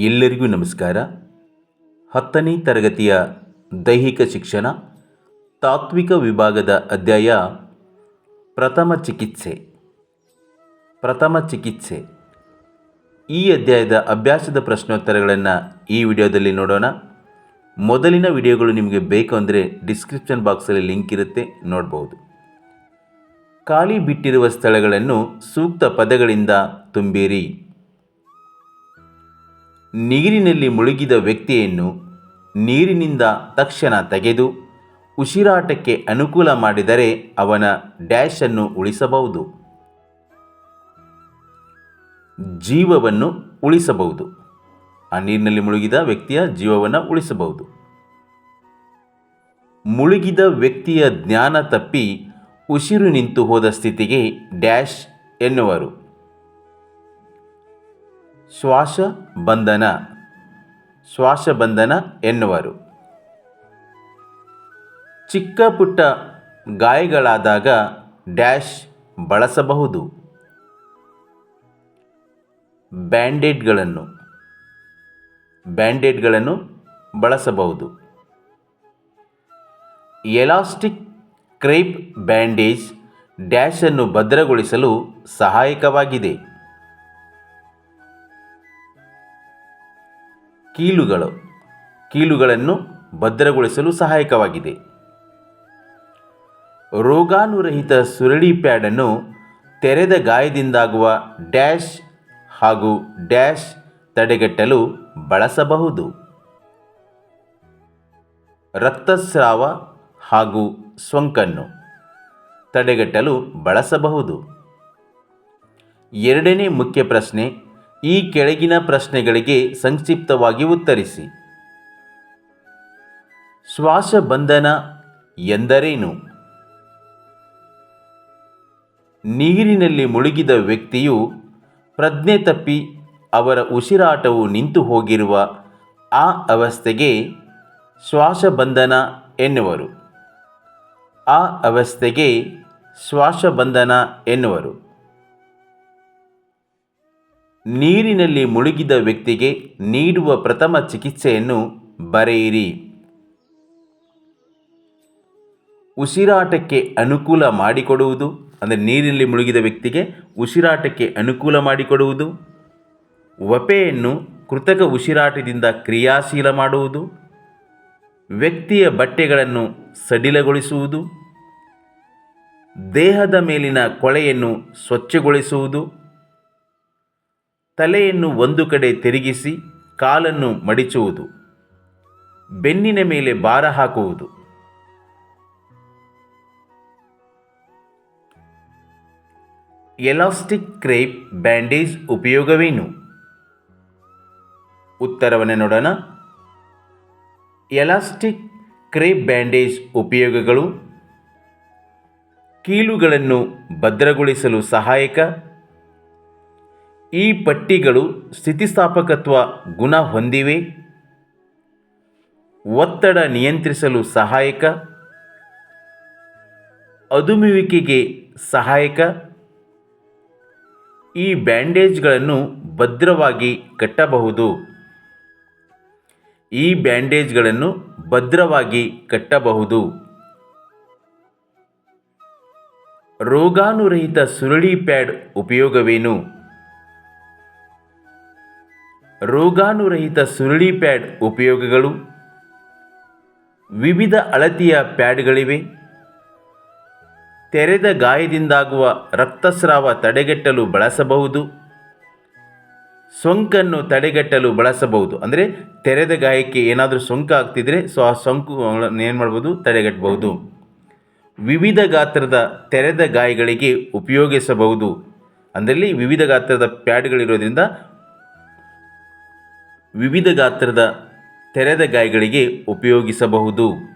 ಎಲ್ಲರಿಗೂ ನಮಸ್ಕಾರ. ಹತ್ತನೇ ತರಗತಿಯ ದೈಹಿಕ ಶಿಕ್ಷಣ, ತಾತ್ವಿಕ ವಿಭಾಗದ ಅಧ್ಯಾಯ ಪ್ರಥಮ ಚಿಕಿತ್ಸೆ. ಪ್ರಥಮ ಚಿಕಿತ್ಸೆ. ಈ ಅಧ್ಯಾಯದ ಅಭ್ಯಾಸದ ಪ್ರಶ್ನೋತ್ತರಗಳನ್ನು ಈ ವಿಡಿಯೋದಲ್ಲಿ ನೋಡೋಣ. ಮೊದಲಿನ ವಿಡಿಯೋಗಳು ನಿಮಗೆ ಬೇಕು ಅಂದರೆ ಡಿಸ್ಕ್ರಿಪ್ಷನ್ ಬಾಕ್ಸಲ್ಲಿ ಲಿಂಕ್ ಇರುತ್ತೆ, ನೋಡ್ಬೋದು. ಖಾಲಿ ಬಿಟ್ಟಿರುವ ಸ್ಥಳಗಳನ್ನು ಸೂಕ್ತ ಪದಗಳಿಂದ ತುಂಬಿರಿ. ನೀರಿನಲ್ಲಿ ಮುಳುಗಿದ ವ್ಯಕ್ತಿಯನ್ನು ನೀರಿನಿಂದ ತಕ್ಷಣ ತೆಗೆದು ಉಸಿರಾಟಕ್ಕೆ ಅನುಕೂಲ ಮಾಡಿದರೆ ಅವನ ಡ್ಯಾಶನ್ನು ಉಳಿಸಬಹುದು. ಜೀವವನ್ನು ಉಳಿಸಬಹುದು. ಆ ನೀರಿನಲ್ಲಿ ಮುಳುಗಿದ ವ್ಯಕ್ತಿಯ ಜೀವವನ್ನು ಉಳಿಸಬಹುದು. ಮುಳುಗಿದ ವ್ಯಕ್ತಿಯ ಜ್ಞಾನ ತಪ್ಪಿ ಉಸಿರು ನಿಂತು ಹೋದ ಸ್ಥಿತಿಗೆ ಡ್ಯಾಶ್ ಎನ್ನುವರು. ಶ್ವಾಸ ಬಂಧನ ಶ್ವಾಸ ಬಂಧನ ಎನ್ನುವರು. ಚಿಕ್ಕ ಪುಟ್ಟ ಗಾಯಗಳಾದಾಗ ಡ್ಯಾಶ್ ಬಳಸಬಹುದು. ಬ್ಯಾಂಡೇಡ್ಗಳನ್ನು ಬ್ಯಾಂಡೇಡ್ಗಳನ್ನು ಬಳಸಬಹುದು. ಎಲಾಸ್ಟಿಕ್ ಕ್ರೇಪ್ ಬ್ಯಾಂಡೇಜ್ ಡ್ಯಾಶನ್ನು ಭದ್ರಗೊಳಿಸಲು ಸಹಾಯಕವಾಗಿದೆ. ಕೀಲುಗಳು. ಕೀಲುಗಳನ್ನು ಭದ್ರಗೊಳಿಸಲು ಸಹಾಯಕವಾಗಿದೆ. ರೋಗಾನುರಹಿತ ಸುರಳಿ ಪ್ಯಾಡನ್ನು ತೆರೆದ ಗಾಯದಿಂದಾಗುವ ಡ್ಯಾಶ್ ಹಾಗೂ ಡ್ಯಾಶ್ ತಡೆಗಟ್ಟಲು ಬಳಸಬಹುದು. ರಕ್ತಸ್ರಾವ ಹಾಗೂ ಸೋಂಕನ್ನು ತಡೆಗಟ್ಟಲು ಬಳಸಬಹುದು. ಎರಡನೇ ಮುಖ್ಯ ಪ್ರಶ್ನೆ ಈ ಕೆಳಗಿನ ಪ್ರಶ್ನೆಗಳಿಗೆ ಸಂಕ್ಷಿಪ್ತವಾಗಿ ಉತ್ತರಿಸಿ. ಶ್ವಾಸಬಂಧನ ಎಂದರೇನು? ನೀರಿನಲ್ಲಿ ಮುಳುಗಿದ ವ್ಯಕ್ತಿಯು ಪ್ರಜ್ಞೆ ತಪ್ಪಿ ಅವರ ಉಸಿರಾಟವು ನಿಂತು ಹೋಗಿರುವ ಆ ಅವಸ್ಥೆಗೆ ಶ್ವಾಸಬಂಧನ ಎನ್ನುವರು. ಆ ಅವಸ್ಥೆಗೆ ಶ್ವಾಸಬಂಧನ ಎನ್ನುವರು. ನೀರಿನಲ್ಲಿ ಮುಳುಗಿದ ವ್ಯಕ್ತಿಗೆ ನೀಡುವ ಪ್ರಥಮ ಚಿಕಿತ್ಸೆಯನ್ನು ಬರೆಯಿರಿ. ಉಸಿರಾಟಕ್ಕೆ ಅನುಕೂಲ ಮಾಡಿಕೊಡುವುದು, ಅಂದರೆ ನೀರಿನಲ್ಲಿ ಮುಳುಗಿದ ವ್ಯಕ್ತಿಗೆ ಉಸಿರಾಟಕ್ಕೆ ಅನುಕೂಲ ಮಾಡಿಕೊಡುವುದು. ವಪೆಯನ್ನು ಕೃತಕ ಉಸಿರಾಟದಿಂದ ಕ್ರಿಯಾಶೀಲ ಮಾಡುವುದು. ವ್ಯಕ್ತಿಯ ಬಟ್ಟೆಗಳನ್ನು ಸಡಿಲಗೊಳಿಸುವುದು. ದೇಹದ ಮೇಲಿನ ಕೊಳೆಯನ್ನು ಸ್ವಚ್ಛಗೊಳಿಸುವುದು. ತಲೆಯನ್ನು ಒಂದು ಕಡೆ ತಿರುಗಿಸಿ ಕಾಲನ್ನು ಮಡಿಚುವುದು, ಬೆನ್ನಿನ ಮೇಲೆ ಭಾರ ಹಾಕುವುದು. ಎಲಾಸ್ಟಿಕ್ ಕ್ರೇಪ್ ಬ್ಯಾಂಡೇಜ್ ಉಪಯೋಗವೇನು? ಉತ್ತರವನ್ನು ನೋಡೋಣ. ಎಲಾಸ್ಟಿಕ್ ಕ್ರೇಪ್ ಬ್ಯಾಂಡೇಜ್ ಉಪಯೋಗಗಳು ಕೀಲುಗಳನ್ನು ಭದ್ರಗೊಳಿಸಲು ಸಹಾಯಕ ಈ ಪಟ್ಟಿಗಳು ಸ್ಥಿತಿಸ್ಥಾಪಕತ್ವ ಗುಣ ಹೊಂದಿವೆ. ಒತ್ತಡ ನಿಯಂತ್ರಿಸಲು ಸಹಾಯಕ. ಅದುಮುವಿಕೆಗೆ ಸಹಾಯಕ. ಈ ಬ್ಯಾಂಡೇಜ್ಗಳನ್ನು ಭದ್ರವಾಗಿ ಕಟ್ಟಬಹುದು. ಈ ಬ್ಯಾಂಡೇಜ್ಗಳನ್ನು ಭದ್ರವಾಗಿ ಕಟ್ಟಬಹುದು. ರೋಗಾನುರಹಿತ ಸುರುಳಿ ಪ್ಯಾಡ್ ಉಪಯೋಗವೇನು? ರೋಗಾನುರಹಿತ ಸುರುಳಿ ಪ್ಯಾಡ್ ಉಪಯೋಗಗಳು. ವಿವಿಧ ಅಳತೆಯ ಪ್ಯಾಡ್ಗಳಿವೆ. ತೆರೆದ ಗಾಯದಿಂದಾಗುವ ರಕ್ತಸ್ರಾವ ತಡೆಗಟ್ಟಲು ಬಳಸಬಹುದು. ಸೋಂಕನ್ನು ತಡೆಗಟ್ಟಲು ಬಳಸಬಹುದು. ಅಂದರೆ ತೆರೆದ ಗಾಯಕ್ಕೆ ಏನಾದರೂ ಸೋಂಕು ಆಗ್ತಿದ್ರೆ ಸೊ ಆ ಸೋಂಕು ಏನು ಮಾಡ್ಬೋದು? ತಡೆಗಟ್ಟಬಹುದು. ವಿವಿಧ ಗಾತ್ರದ ತೆರೆದ ಗಾಯಗಳಿಗೆ ಉಪಯೋಗಿಸಬಹುದು. ಅದರಲ್ಲಿ ವಿವಿಧ ಗಾತ್ರದ ಪ್ಯಾಡ್ಗಳಿರೋದ್ರಿಂದ ವಿವಿಧ ಗಾತ್ರದ ತೆರೆದ ಗಾಯಗಳಿಗೆ ಉಪಯೋಗಿಸಬಹುದು.